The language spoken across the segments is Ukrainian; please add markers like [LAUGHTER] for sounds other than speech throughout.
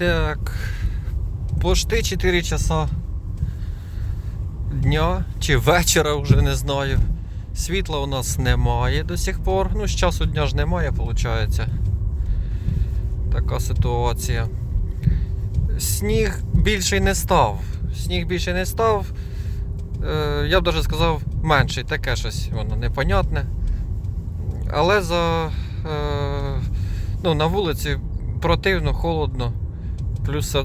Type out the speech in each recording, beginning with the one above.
Так. Пошти 4 часа дня чи вечора вже не знаю. Світла у нас немає до сих пор. Ну, з часу дня ж немає, виходить. Така ситуація. Сніг більший не став. Сніг більше не став. Е, я б навіть сказав менший, таке щось воно непонятне. Але за, е, ну, на вулиці противно, холодно, плюс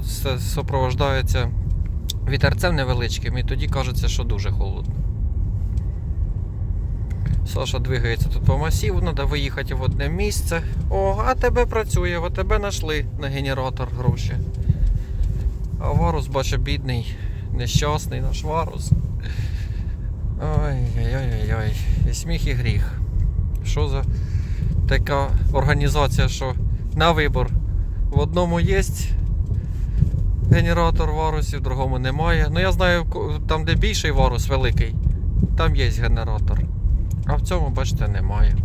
супроводжується вітерцем невеличким, і тоді кажеться, що дуже холодно. Саша двигається тут по масиву, треба виїхати в одне місце. О, а тебе працює, в тебе знайшли на генератор гроші. А Варус, бачу, бідний, нещасний наш Варус. Ой-ой-ой-ой. І сміх і гріх. Що за така організація, що на вибор в одному є генератор варусів, в другому немає. Ну я знаю, там, де більший варус великий, там є генератор. А в цьому, бачите, немає.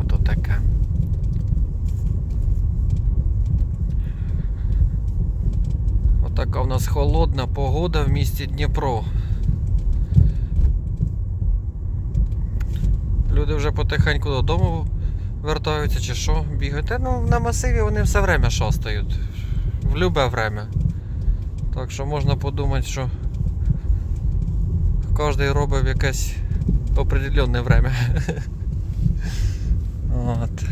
Ото таке. Отака в нас холодна погода в місті Дніпро. Люди вже потихеньку додому вертаються чи що, бігають. Ну, на масиві вони все время шастають. В любе время. Так що можна подумати, що кожен робить якесь определенне время. [LAUGHS] От.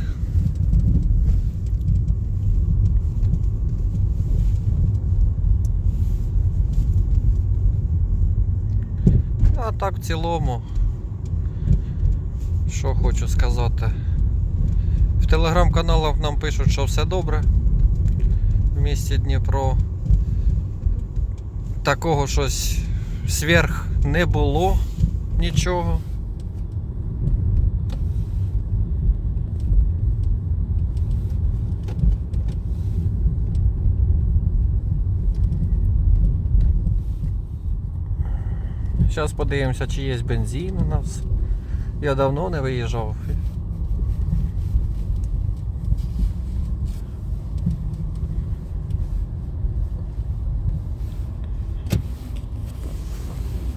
А так в цілому. Що хочу сказати. В телеграм-каналах нам пишуть, що все добре місті Дніпро. Такого щось сверх не було нічого. Зараз подивимося, чи є бензин у нас. Я давно не виїжджав.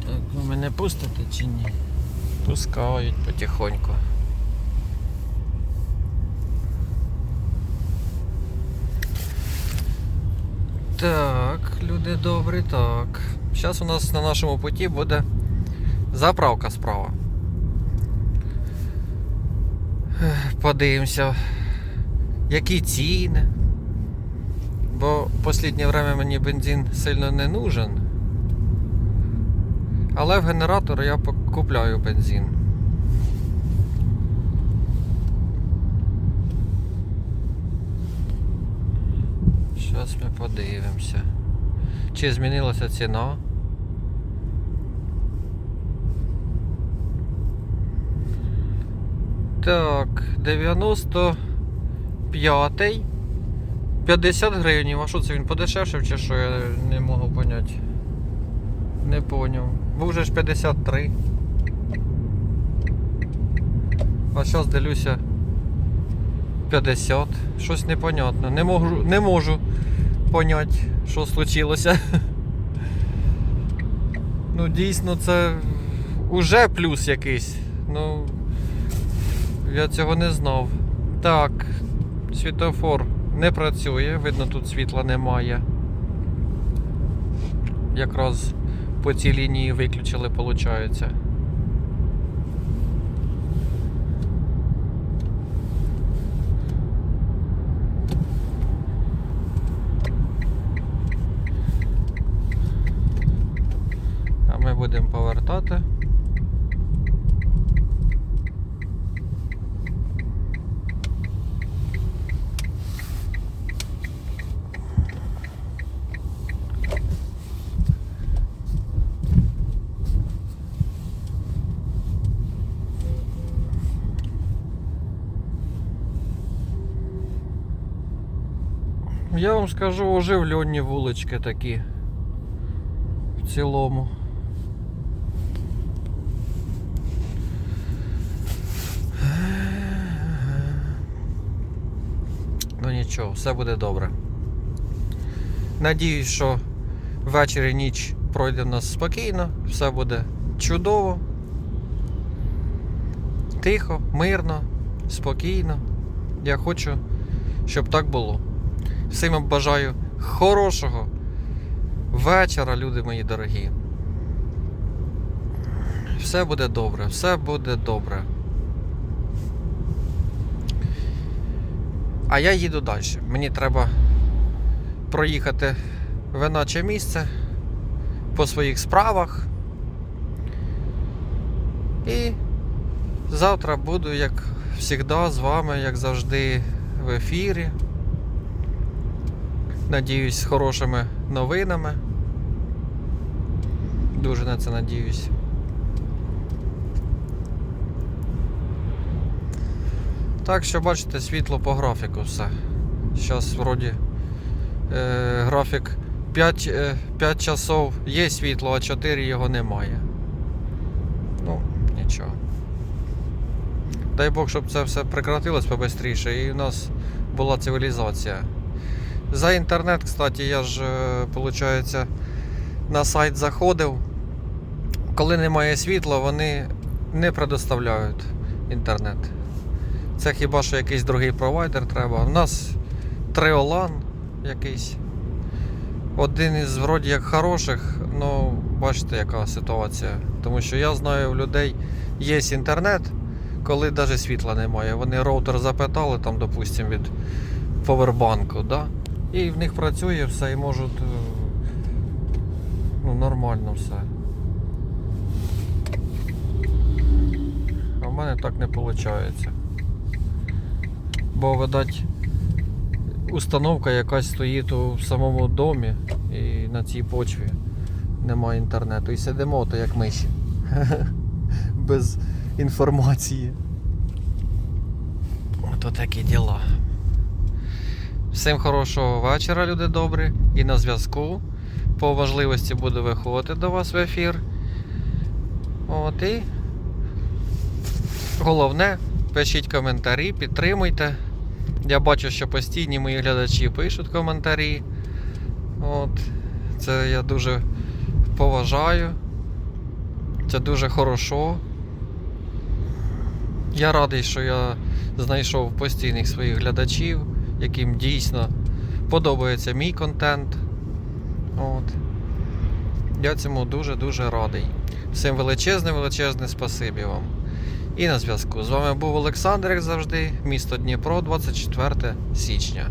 Так, пустите чи ні? Пускають потихоньку. Так, люди добрі, так. Зараз у нас на нашому путі буде заправка справа. Подивимося, які ціни. Бо в останнє время мені бензин сильно не нужен. Але в генератор я купляю бензин. Зараз ми подивимося. Чи змінилася ціна? Так, 95 50 гривень. А що це він подешевшив чи що? Я не можу поняти. Не поняв. Був же ж 53. А зараз дивлюся 50. Щось непонятно. Не можу, не можу поняти, що случилося. [LAUGHS] Ну, дійсно, це уже плюс якийсь. Ну, я цього не знав. Так, світофор не працює, видно, тут світла немає. Якраз по цій лінії виключили, виходить. А ми будемо повертати. Я вам скажу оживлені вулички такі. В цілому. Ну нічого, все буде добре. Надіюсь, що ввечері ніч пройде в нас спокійно, все буде чудово. Тихо, мирно, спокійно. Я хочу, щоб так було. Всім вам бажаю хорошого вечора, люди мої дорогі. Все буде добре, все буде добре. А я їду далі. Мені треба проїхати в іначе місце по своїх справах. І завтра буду, як завжди, з вами, як завжди, в ефірі. Надіюсь, з хорошими новинами. Дуже на це надіюсь. Так що бачите, світло по графіку все. Зараз вроді е, графік 5, е, 5 часов є світло, а 4 його немає. Ну, нічого. Дай Бог, щоб це все прекратилось побистріше і в нас була цивілізація. За інтернет, кстати, я ж, виходить, на сайт заходив. Коли немає світла, вони не предоставляють інтернет. Це хіба що якийсь другий провайдер треба. У нас Треолан якийсь. Один із вроді як хороших, ну бачите, яка ситуація. Тому що я знаю, у людей є інтернет, коли навіть світла немає. Вони роутер запитали, там, допустимо, від повербанку, да? І в них працює все і можуть е, ну, нормально все. А в мене так не виходить. Бо, видать, установка якась стоїть у самому домі і на цій почві немає інтернету. І сидимо то як миші. [LAUGHS] Без інформації. Ото такі діла. Всім хорошого вечора, люди добрі, і на зв'язку. По важливості буду виходити до вас в ефір. От і головне, пишіть коментарі, підтримуйте. Я бачу, що постійні мої глядачі пишуть коментарі. От. Це я дуже поважаю. Це дуже хорошо. Я радий, що я знайшов постійних своїх глядачів, яким дійсно подобається мій контент. От. Я цьому дуже-дуже радий. Всім величезне, величезне спасибі вам. І на зв'язку. З вами був Олександр, як завжди, місто Дніпро, 24 січня.